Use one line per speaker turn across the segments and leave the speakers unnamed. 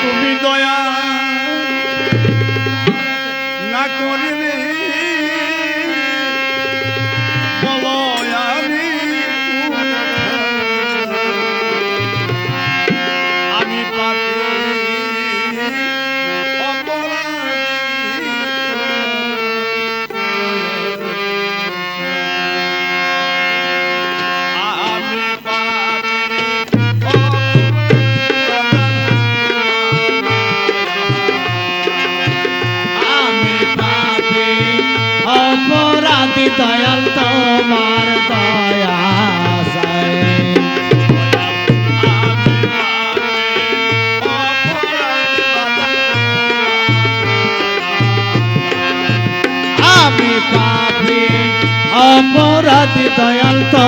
তুমি দয়া
দয়াল তোমার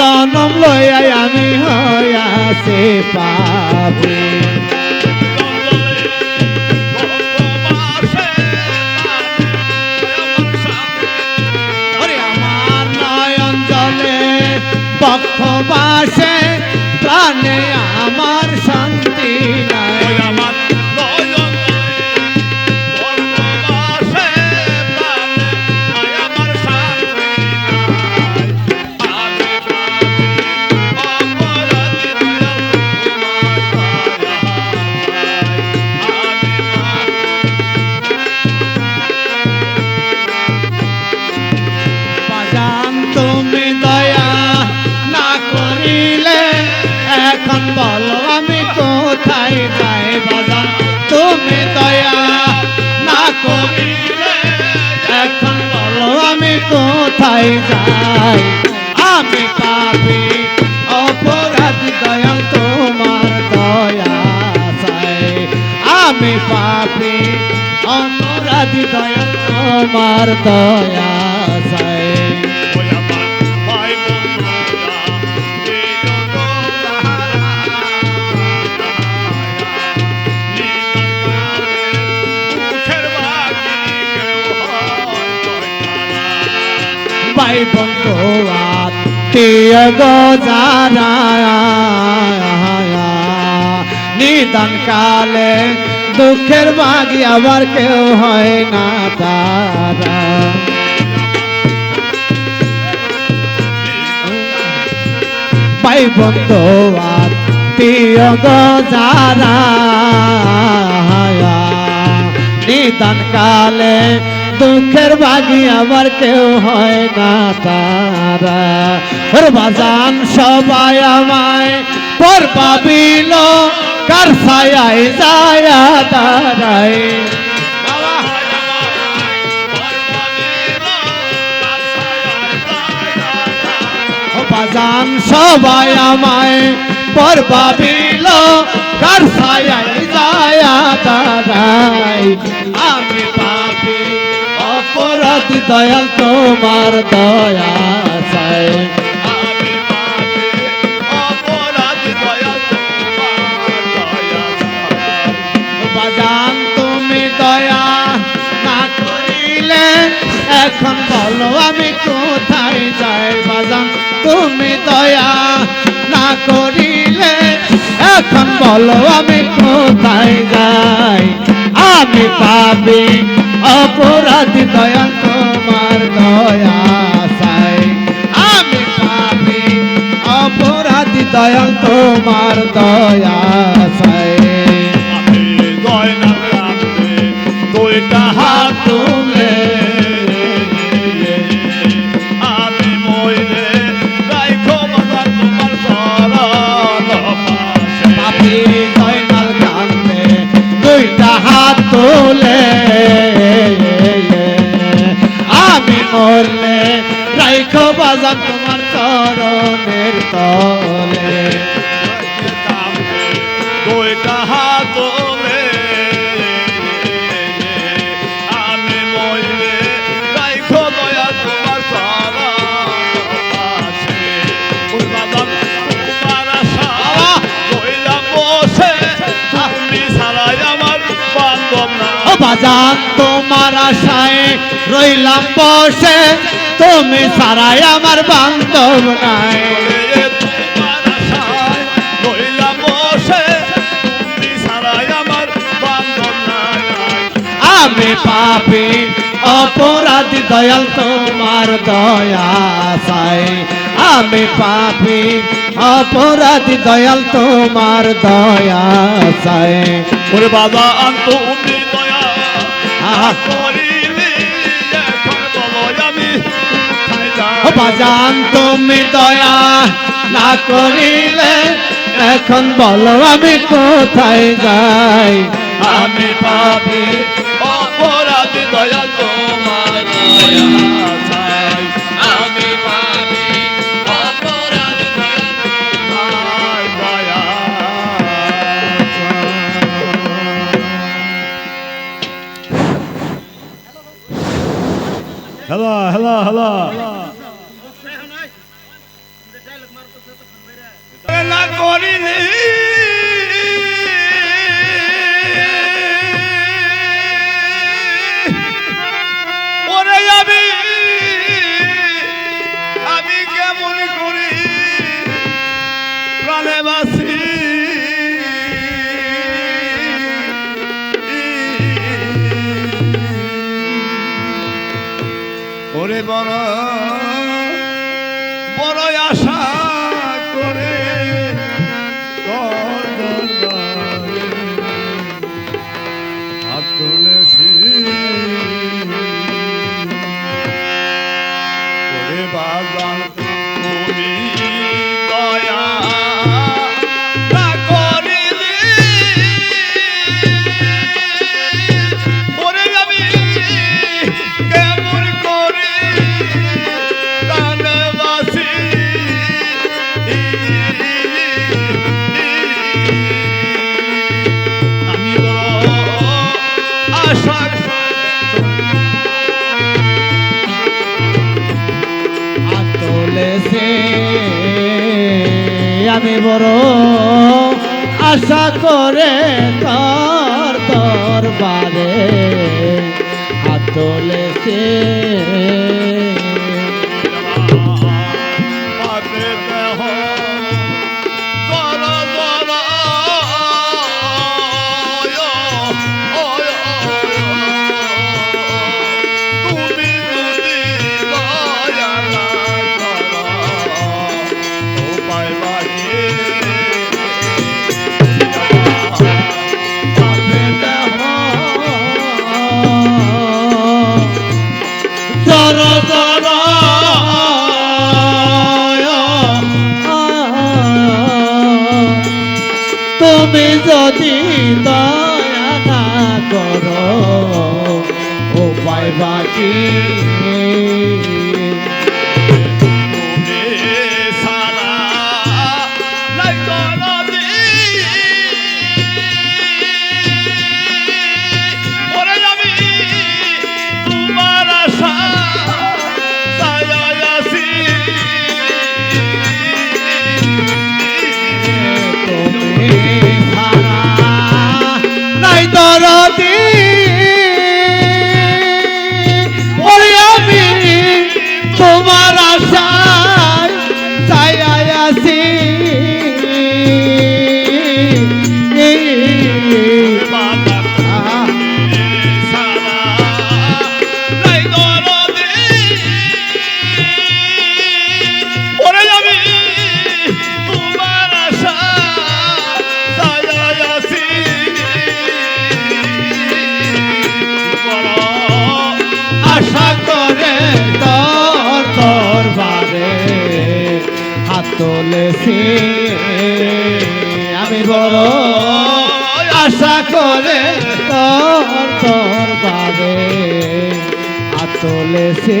জনম লইয়া আমি হইয়াছে পাপি। আমার নয়ন জলে পক্ষবাসে প্রাণে কোথায় যাই। আমি পাপি অপরাধী দয়াল তোমার দয়া আমি পাপি অপরাধী দয়াল তোমার দয়া ভাই বন্ধু আত্মীয় গো যারা নিদান কালে দুঃখের বাগি আবার কেউ হয় না তারা। ভাই বন্ধু আত্মীয় গো যারা নিদান কালে দুঃখের বাগি আবার কেউ হয় না তারা। ওর বাজান সবাই আমায় পর পাবিল, কার ছায়ায় যায় ও বাজান সবাই আমায় পর পাবিল, কার ছায়ায় যায় দাঁড়ায় আমি অপরাধী দয়াল তোমার দয়া চাই। বাজান তুমি দয়া না করিলে এখন বলো আমি কোথায় যাই? বাজান তুমি দয়া না করিলে এখন বলো আমি কোথায় যাই? আমি পাবি অপরাধ দয়া তোমার দয়া সাই
আমি
পাপি
অপরাধ দয়া তোমার দয়া
ও বাজার, তোমার আশায় রইলাম বসে। তুমি সারাই আমার বান্ধব নাই। আমি পাপি, অপরাধী, দয়াল, তোমার দয়া চাই। আমি পাপি, অপরাধী, দয়াল, তোমার দয়া চাই।
ওরে বাবা আন্ত
বাজান তুমি দয়া। না করিলে এখন বলো আমি কোথায় যাই।
আমি পাবি আমি বড় আশা করে তার দরবারে হাত সে Deus. বলেছে আমি বড় আশা
করে তোর তোর বারে আতলেছে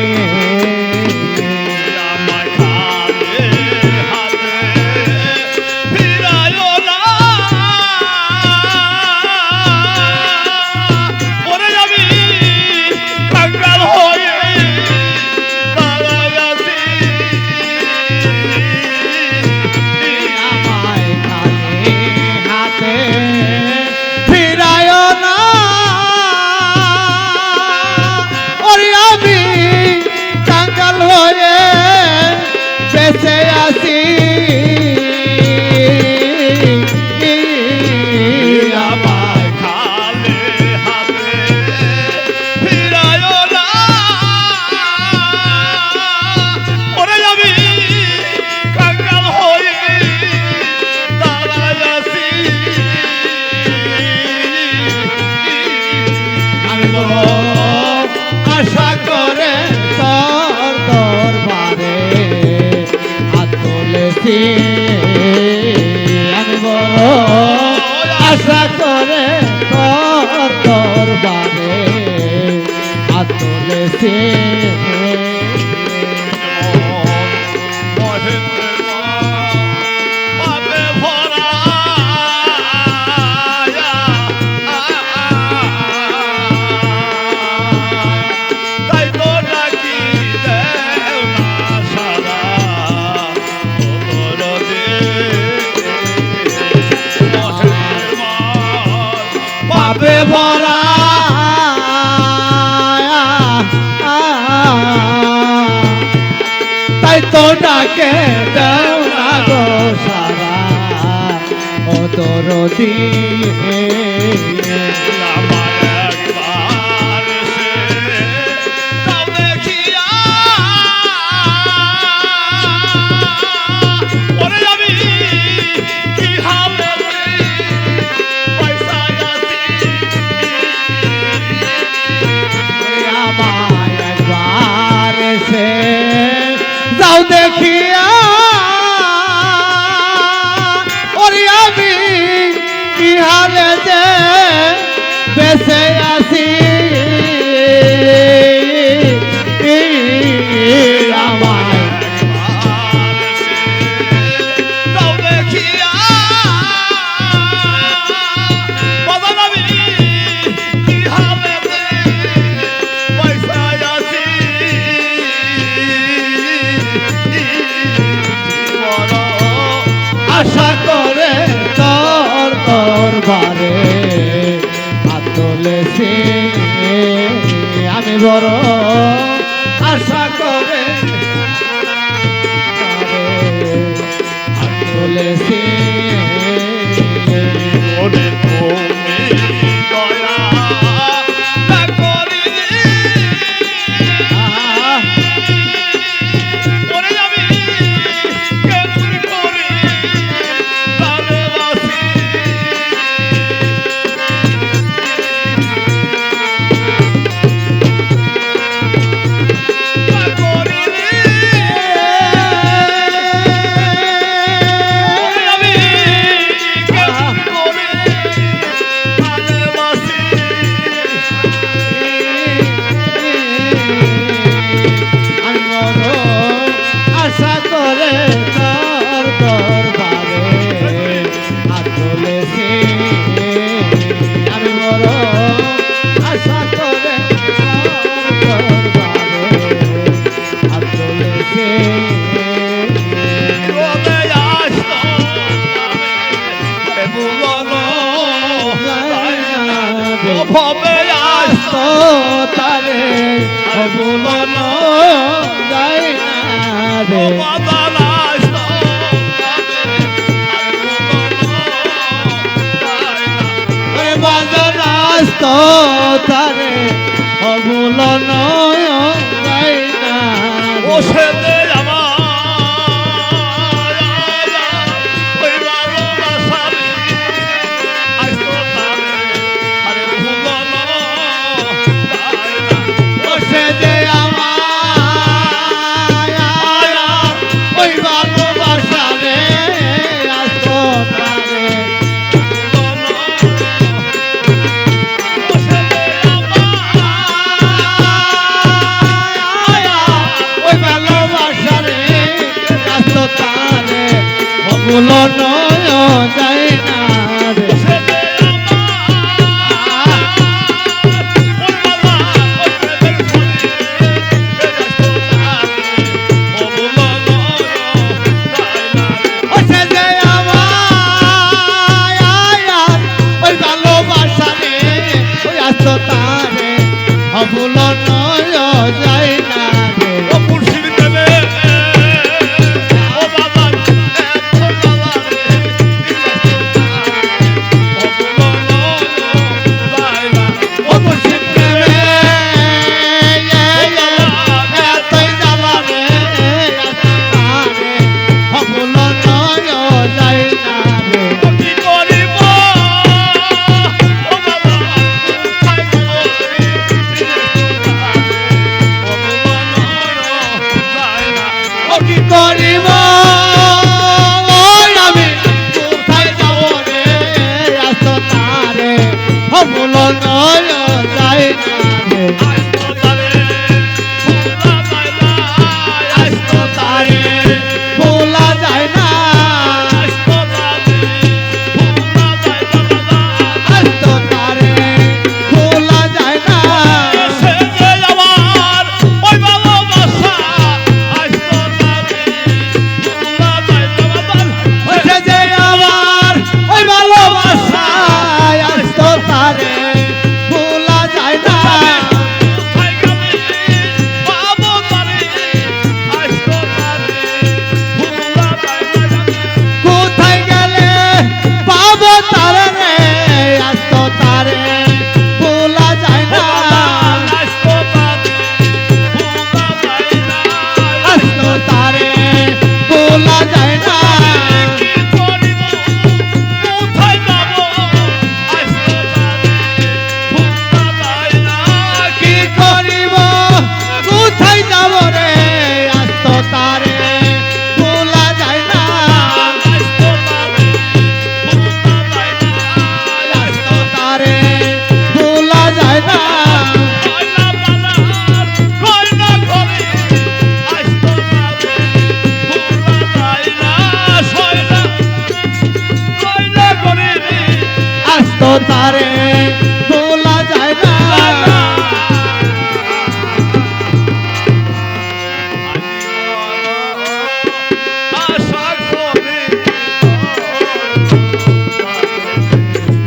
আমাকে দাও না
গো সারা ও তোর
দিয়ে করো
ওরে